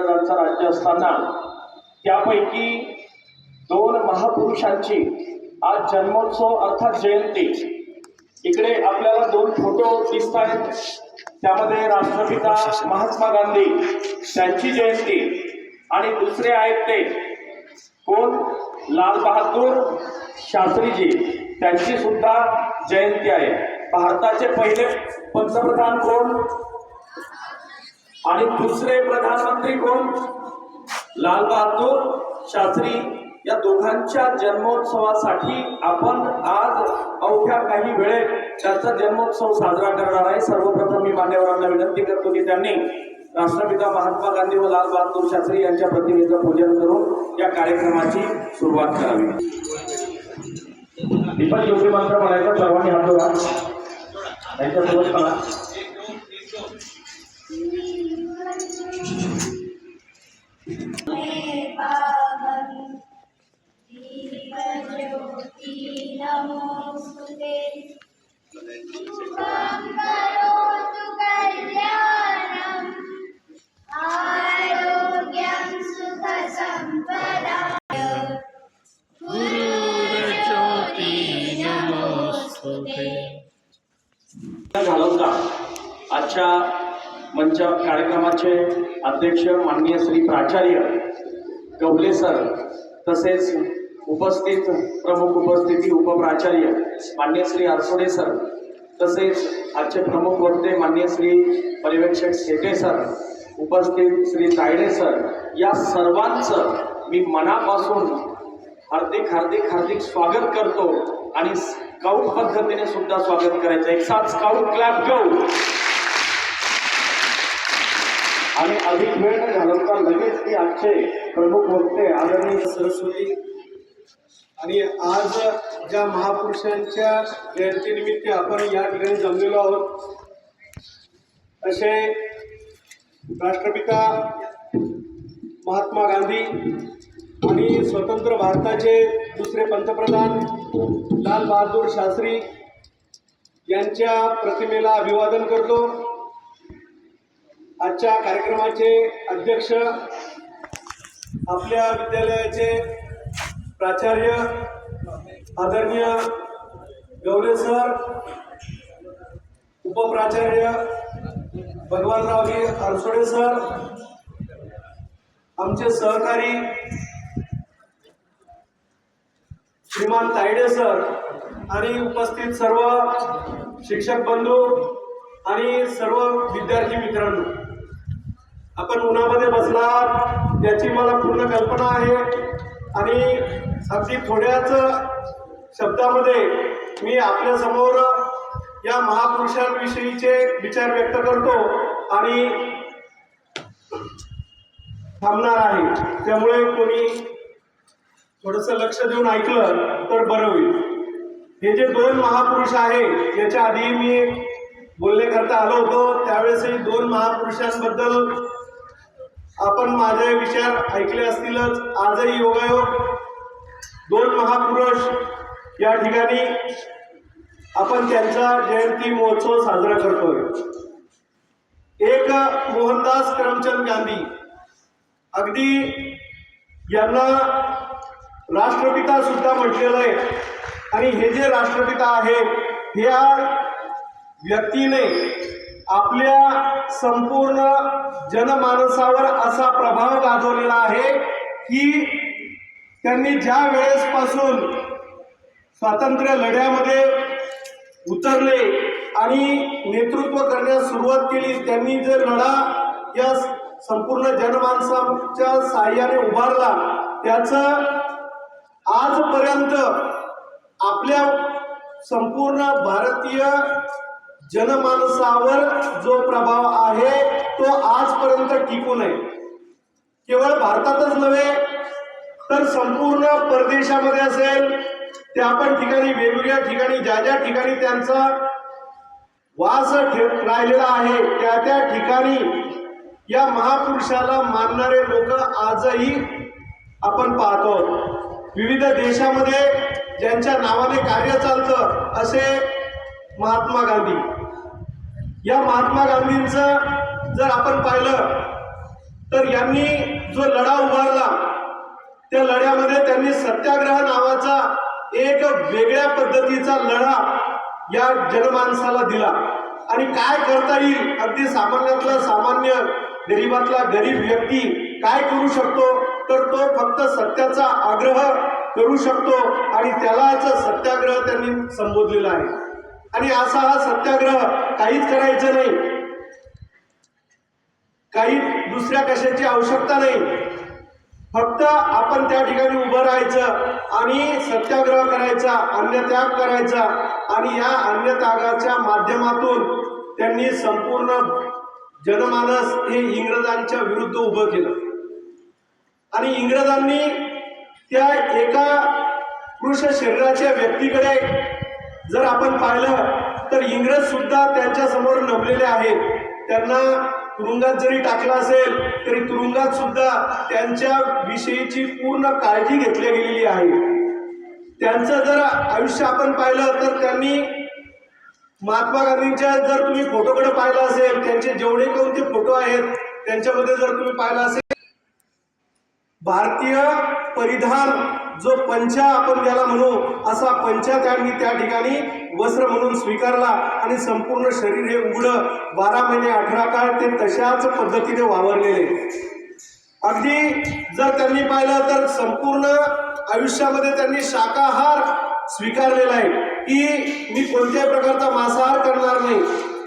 इंग्रजांचं राज्य असताना त्यापैकी दोन महापुरुषांची आज जन्मोत्सव अर्थात जयंती. इकडे आपल्याला दोन फोटो दिसत आहेत त्यामध्ये राष्ट्रपिता महात्मा गांधी त्यांची जयंती आणि दुसरे आहेत ते कोण? लाल बहादूर शास्त्रीजी. त्यांची सुद्धा जयंती आहे. भारताचे पहिले पंतप्रधान कोण? आणि दुसरे प्रधानमंत्री कोण? लाल बहादूर शास्त्री या दोघांच्या जन्मोत्सवासाठी आपण आज अवघ्या काही वेळेत त्यांचा जन्मोत्सव साजरा करणार आहे. सर्वप्रथम मी मान्यवरांना विनंती करतो की त्यांनी राष्ट्रपिता महात्मा गांधी व लाल बहादूर शास्त्री यांच्या प्रतिमेचं पूजन करून या कार्यक्रमाची सुरुवात करावी. दीपक योगी मंत्र म्हणायचं सर्वांनी हात जोडा. त्यांच्यासोबत घालवता आजच्या मंच कार्यक्रमाचे अध्यक्ष माननीय श्री प्राचार्य गवले सर तसेच उपस्थित प्रमुख उपस्थिती उपप्राचार्य मान्य श्री आरसोडे सर तसेच आजचे प्रमुख वक्ते मान्य श्री पर्यवेक्षक शेटे सर उपस्थित श्री तायडे सर या सर्वांचं मी मनापासून हार्दिक हार्दिक हार्दिक स्वागत करतो आणि स्काउट पद्धतीने सुद्धा स्वागत करायचं. एक साथ स्काउट क्लॅप घेऊ आणि अधिक वेळ न घालवता लगेच की आजचे प्रमुख वक्ते आदरणीय सरस्वती. आणि आज ज्या महापुरुषांच्या जयंतीनिमित्त आपण या ठिकाणी जमलेलो आहोत असे राष्ट्रपिता महात्मा गांधी आणि स्वतंत्र भारताचे दुसरे पंतप्रधान लाल बहादूर शास्त्री यांच्या प्रतिमेला अभिवादन करतो. आजच्या कार्यक्रमाचे अध्यक्ष आपल्या विद्यालयाचे प्राचार्य आदरणीय गवले सर उपप्राचार्य भगवानरावजी आरसोडे सर आमचे सहकारी श्रीमान तायडे सर आणि उपस्थित सर्व शिक्षक बंधू आणि सर्व विद्यार्थी मित्रांनो. आपण उन्हामध्ये बसणार याची मला पूर्ण कल्पना आहे आणि अगदी थोड्याच शब्दामध्ये मी आपल्यासमोर या महापुरुषांविषयीचे विचार व्यक्त करतो आणि थांबणार आहे. त्यामुळे कोणी थोडंसं लक्ष देऊन ऐकलं तर बरं होईल. हे जे दोन महापुरुष आहे याच्या आधी मी बोलण्याकरता आलो होतो. त्यावेळेसही दोन महापुरुषांबद्दल आपण माझे विचार ऐकले असतीलच. आजही योगायोग दोन महापुरुष या ठिकाणी आपण त्यांचा जयंती महोत्सव साजरा करतोय. एक मोहनदास करमचंद गांधी. अगदी यांना राष्ट्रपिता सुद्धा म्हटलेलं आहे. आणि हे जे राष्ट्रपिता आहेत ह्या व्यक्तीने आपल्या संपूर्ण जनमानसावर असा प्रभाव गाजवलेला आहे की त्यांनी ज्या वेळेसपासून स्वातंत्र्य लढ्यामध्ये उतरले आणि नेतृत्व करण्यास सुरुवात केली त्यांनी जे लढा या संपूर्ण जनमानसाच्या साह्याने उभारला त्याचं आजपर्यंत आपल्या संपूर्ण भारतीय जनमानसावर जो प्रभाव आहे तो आजपर्यंत टिकू नये. केवळ भारतातच नव्हे तर संपूर्ण परदेशामध्ये असेल त्या पण ठिकाणी वेगवेगळ्या ठिकाणी ज्या ज्या ठिकाणी त्यांचा वास ठेव राहिलेला आहे त्या त्या ठिकाणी या महापुरुषाला मानणारे लोक आजही आपण पाहतो. विविध देशामध्ये ज्यांच्या नावाने कार्य चालतं असे महात्मा गांधी. या महात्मा गांधींचं जर आपण पाहिलं तर यांनी जो लढा उभारला त्या लढ्यामध्ये त्यांनी सत्याग्रह नावाचा एक वेगळ्या पद्धतीचा लढा या जनमानसाला दिला. आणि काय करता येईल अगदी सामान्यातला सामान्य गरीबातला गरीब व्यक्ती काय करू शकतो? तर तो फक्त सत्याचा आग्रह करू शकतो आणि त्यालाच सत्याग्रह त्यांनी संबोधलेला आहे. आणि असा हा सत्याग्रह काहीच करायचं नाही. काही दुसऱ्या कशाची आवश्यकता नाही. फक्त आपण त्या ठिकाणी उभं राहायचं आणि सत्याग्रह करायचा अन्नत्याग करायचा आणि या अन्नत्यागाच्या माध्यमातून त्यांनी संपूर्ण जनमानस हे इंग्रजांच्या विरुद्ध उभं केलं. आणि इंग्रजांनी त्या एका पुरुष शरीराच्या व्यक्तीकडे जर आपण पाहिलं तर इंग्रज सुद्धा त्यांच्यासमोर नमलेले आहेत. त्यांना तुरुंगात जरी टाकलं असेल तरी तुरुंगात सुद्धा त्यांच्या विषयीची पूर्ण काळजी घेतली गेलेली आहे. त्यांचं जर आयुष्य आपण पाहिलं तर त्यांनी महात्मा गांधींच्या जर तुम्ही फोटोकडे पाहिलं असेल त्यांचे जेवढे कोणते फोटो आहेत त्यांच्यामध्ये जर तुम्ही पाहिलं असेल भारतीय परिधान जो पंचा आपण ज्याला म्हणू असा पंचा त्यांनी त्या ठिकाणी वस्त्र म्हणून स्वीकारला आणि संपूर्ण शरीर हे उघडं. बारा महिने अठरा काळ ते तशाच पद्धतीने वावरलेले. अगदी जर त्यांनी पाहिलं तर संपूर्ण आयुष्यामध्ये त्यांनी शाकाहार स्वीकारलेला आहे. की मी कोणत्याही प्रकारचा मांसाहार करणार नाही.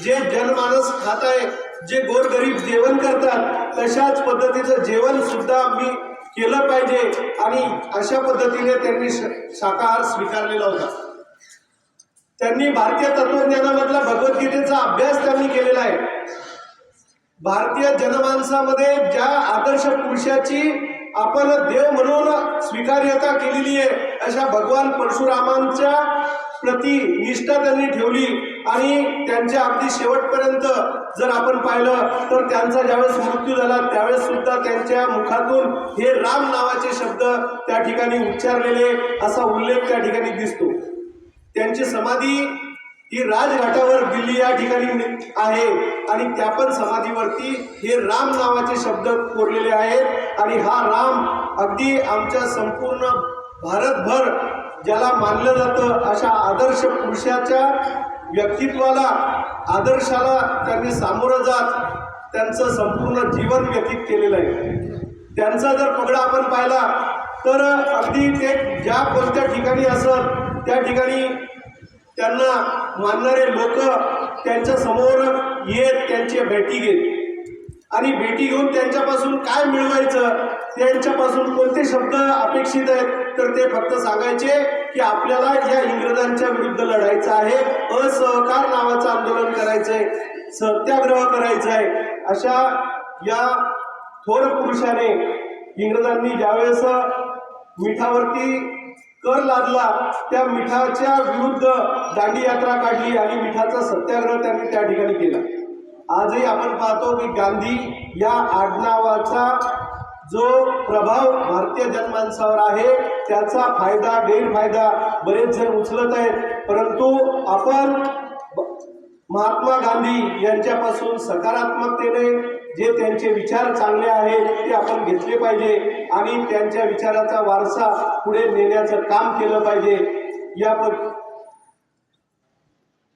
जे जनमानस खात आहे जे गोरगरीब जेवण करतात तशाच पद्धतीचं जेवण सुद्धा मी केलं पाहिजे आणि अशा पद्धतीने त्यांनी शाकाहार स्वीकारलेला होता. त्यांनी भारतीय तत्वज्ञानामधला भगवद्गीतेचा अभ्यास त्यांनी केलेला आहे. भारतीय जनमानसामध्ये ज्या आदर्श पुरुषाची आपण देव म्हणून स्वीकार्यता केलेली आहे अशा भगवान परशुरामांच्या प्रति निष्ठा त्यांनी ठेवली आणि त्यांच्या अगदी शेवटपर्यंत जर आपण पाहिलं तर त्यांचा ज्यावेळेस मृत्यू झाला त्यावेळेस सुद्धा त्यांच्या मुखातून हे राम नावाचे शब्द त्या ठिकाणी उच्चारलेले असा उल्लेख त्या ठिकाणी दिसतो. त्यांची समाधी ही राजघाटावर दिल्ली या ठिकाणी आहे आणि त्या पण समाधीवरती हे राम नावाचे शब्द कोरलेले आहेत. आणि हा राम अगदी आमच्या संपूर्ण भारतभर ज्याला मानलं जातं अशा आदर्श पुरुषाच्या व्यक्तित्वाला आदर्शाला त्यांनी सामोरं जात त्यांचं संपूर्ण जीवन व्यतीत केलेलं आहे. त्यांचा जर पगडा आपण पाहिला तर अगदी ते ज्या कोणत्या ठिकाणी असत त्या ठिकाणी त्यांना मानणारे लोक त्यांच्यासमोर येत त्यांची भेटी घेत. आणि भेटी घेऊन त्यांच्यापासून काय मिळवायचं त्यांच्यापासून कोणते शब्द अपेक्षित आहेत तर ते फक्त सांगायचे की आपल्याला या इंग्रजांच्या विरुद्ध लढायचं आहे असहकार नावाचं आंदोलन करायचं आहे सत्याग्रह करायचा आहे अशा या थोर पुरुषाने इंग्रजांनी ज्यावेळेस मिठावरती कर लादला त्या मिठाच्या विरुद्ध दांडी यात्रा काढली आणि मिठाचा सत्याग्रह त्यांनी त्या ठिकाणी केला. आजही आपण पाहतो की गांधी या आडनावाचा जो प्रभाव भारतीय जनमानसावर आहे त्याचा फायदा गैरफायदा बरेच जण उचलत आहेत. परंतु आपण महात्मा गांधी यांच्यापासून सकारात्मकतेने जे त्यांचे विचार चांगले आहेत ते आपण घेतले पाहिजे आणि त्यांच्या विचाराचा वारसा पुढे नेण्याचं काम केलं पाहिजे. या प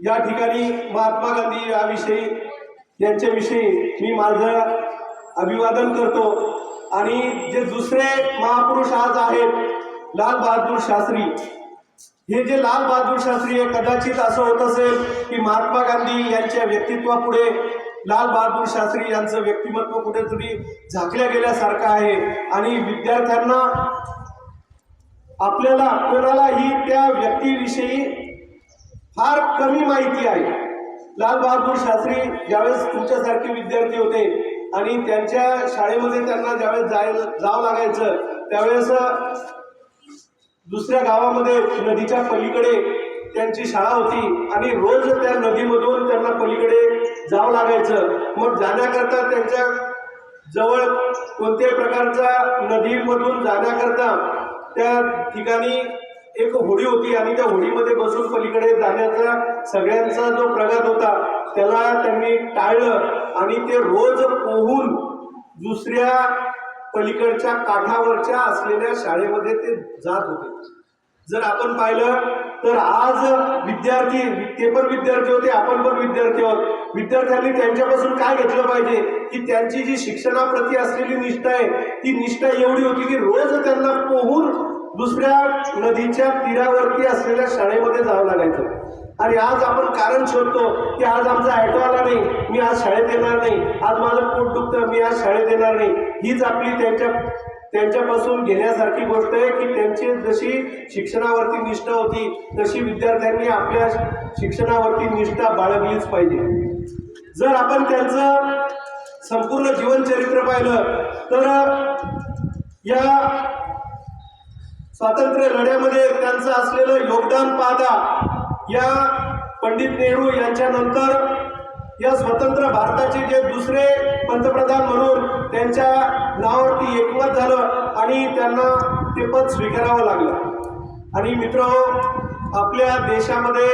या ठिकाणी महात्मा गांधी याविषयी यांच्याविषयी मी माझं अभिवादन करतो. आणि जे दुसरे महापुरुष आज आहेत लाल बहादूर शास्त्री. हे जे लाल बहादूर शास्त्री आहे कदाचित असं होत असेल की महात्मा गांधी यांच्या व्यक्तित्वापुढे लाल बहादूर शास्त्री यांचं व्यक्तिमत्व कुठेतरी झाकल्या गेल्यासारखं आहे. आणि विद्यार्थ्यांना आपल्याला कोणालाही त्या व्यक्तीविषयी फार कमी माहिती आहे. लाल बहादूर शास्त्री ज्यावेळेस तुमच्यासारखे विद्यार्थी होते. आणि त्यांच्या शाळेमध्ये त्यांना ज्यावेळेस जाय जावं लागायचं त्यावेळेस दुसऱ्या गावामध्ये नदीच्या पलीकडे त्यांची शाळा होती आणि रोज त्या नदीमधून त्यांना पलीकडे जावं लागायचं. मग जाण्याकरता त्यांच्या जवळ कोणत्याही प्रकारचा नदीमधून जाण्याकरता त्या ठिकाणी एक होडी होती. आणि त्या होडीमध्ये बसून पलीकडे जाण्याचा सगळ्यांचा जो प्रघात होता त्याला त्यांनी टाळलं आणि ते रोज पोहून दुसऱ्या पलीकडच्या काठावरच्या असलेल्या शाळेमध्ये ते जात होते. जर आपण पाहिलं तर आज विद्यार्थी ते पण विद्यार्थी होते आपण पण विद्यार्थी आहोत. विद्यार्थ्यांनी त्यांच्यापासून काय घेतलं पाहिजे? की त्यांची जी शिक्षणाप्रती असलेली निष्ठा आहे ती निष्ठा एवढी होती की रोज त्यांना पोहून दुसऱ्या नदीच्या तीरावरती असलेल्या शाळेमध्ये जावं लागायचं. आणि आज आपण कारण शोधतो की आज आमचा ॲटो आला नाही मी आज शाळेत येणार नाही आज माझं पोट दुखतं मी आज शाळेत येणार नाही. हीच आपली त्यांच्या त्यांच्यापासून घेण्यासारखी गोष्ट आहे की त्यांची जशी शिक्षणावरती निष्ठा होती तशी विद्यार्थ्यांनी आपल्या शिक्षणावरती निष्ठा बाळगलीच पाहिजे. जर आपण त्यांचं संपूर्ण जीवनचरित्र पाहिलं तर या स्वातंत्र्य लढ्यामध्ये त्यांचं असलेलं योगदान पाहता या पंडित नेहरू यांच्यानंतर या स्वतंत्र भारताचे जे दुसरे पंतप्रधान म्हणून त्यांच्या नावावरती एकमत झालं आणि त्यांना ते पद स्वीकारावं लागलं. आणि मित्र आपल्या देशामध्ये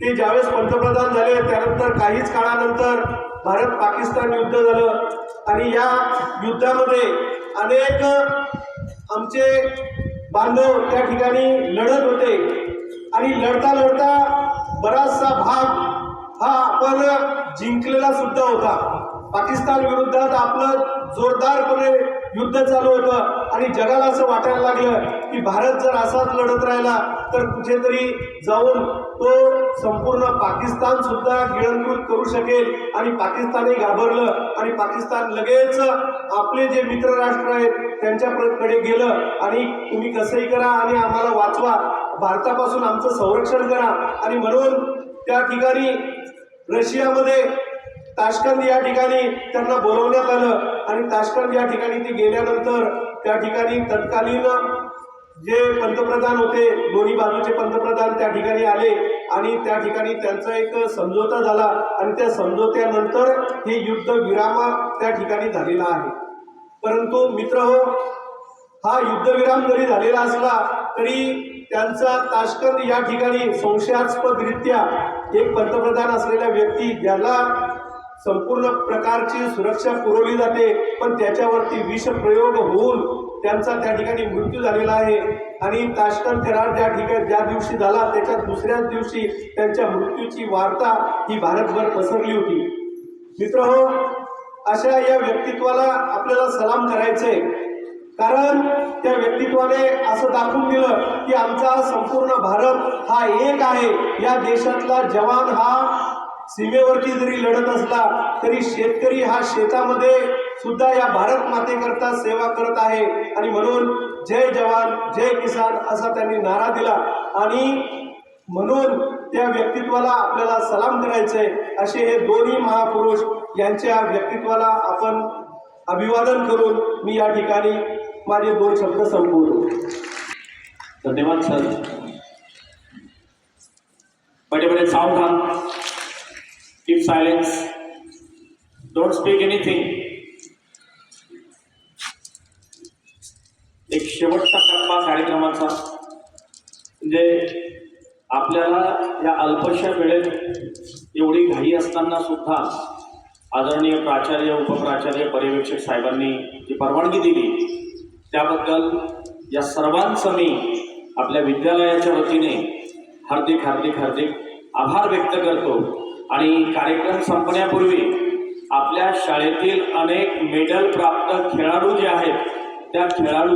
ते ज्यावेळेस पंतप्रधान झाले त्यानंतर काहीच काळानंतर भारत पाकिस्तान युद्ध झालं. आणि या युद्धामध्ये अनेक आमचे बांधव त्या ठिकाणी लढत होते. आणि लढता लढता बराचसा भाग हा आपण जिंकलेला सुद्धा होता. पाकिस्तान विरुद्धात आपलं जोरदारपणे युद्ध चालू होतं. आणि जगाला असं वाटायला लागलं की भारत जर असाच लढत राहिला तर कुठेतरी जाऊन तो संपूर्ण पाकिस्तान सुद्धा गिळंकृत करू शकेल. आणि पाकिस्तानही घाबरलं. आणि पाकिस्तान लगेच आपले जे मित्र राष्ट्र आहेत त्यांच्याकडे गेलं. आणि तुम्ही कसंही करा आणि आम्हाला वाचवा. भारतापासून आमचं संरक्षण करा. आणि म्हणून त्या ठिकाणी रशियामध्ये ताशकंद या ठिकाणी त्यांना बोलवण्यात आलं. आणि ताशकंद या ठिकाणी ती गेल्यानंतर त्या ठिकाणी तत्कालीन जे पंतप्रधान होते दोन्ही बाजूचे पंतप्रधान त्या ठिकाणी आले आणि त्या ठिकाणी त्यांचा एक समझोता झाला आणि त्या समझोत्यानंतर हे युद्ध विरामा त्या ठिकाणी झालेला आहे. परंतु मित्र हो हा युद्धविराम जरी झालेला असला तरी त्यांचा ताशकंद या ठिकाणी संशयास्पदरित्या एक पंतप्रधान असलेल्या व्यक्ती ज्याला संपूर्ण प्रकारची सुरक्षा पुरवली जाते पण त्याच्यावरती विषप्रयोग होऊन त्यांचा त्या ठिकाणी मृत्यू झालेला आहे. आणि ताशकंद करार ज्या ठिकाणी ज्या दिवशी झाला त्याच्या दुसऱ्याच दिवशी त्यांच्या मृत्यूची वार्ता ही भारतभर पसरली होती. मित्र हो अशा या व्यक्तित्वाला आपल्याला सलाम करायचंय. कारण त्या व्यक्तित्वाने असं दाखवून दिलं की आमचा संपूर्ण भारत हा एक आहे. या देशातला जवान हा सीमेवरती जरी लढत असला तरी शेतकरी हा शेतामध्ये सुद्धा या भारत मातेकरता सेवा करत आहे. आणि म्हणून जय जवान जय किसान असा त्यांनी नारा दिला. आणि म्हणून त्या व्यक्तित्वाला आपल्याला सलाम करायचंय असे हे दोन्ही महापुरुष यांच्या व्यक्तित्वाला आपण अभिवादन करून मी या ठिकाणी माझे दोन शब्द संपवतो. धन्यवाद सर. बड़े बड़े सावधान keep silence don't speak anything एक शेवटचा टप्पा कार्यक्रमाचा. म्हणजे आपल्याला या अल्पशा वेळेत एवढी घाई असताना सुद्धा आदरणीय प्राचार्य उपप्राचार्य पर्यवेक्षक साहेबांनी जी परवानगी दिली त्याबद्दल या सर्वांचं मी आपल्या विद्यालयाच्या वतीने हार्दिक हार्दिक हार्दिक आभार व्यक्त करतो. आणि कार्यक्रम संपण्यापूर्वी आपल्या शाळेतील अनेक मेडल प्राप्त खेळाडू जे आहेत त्या खेळाडू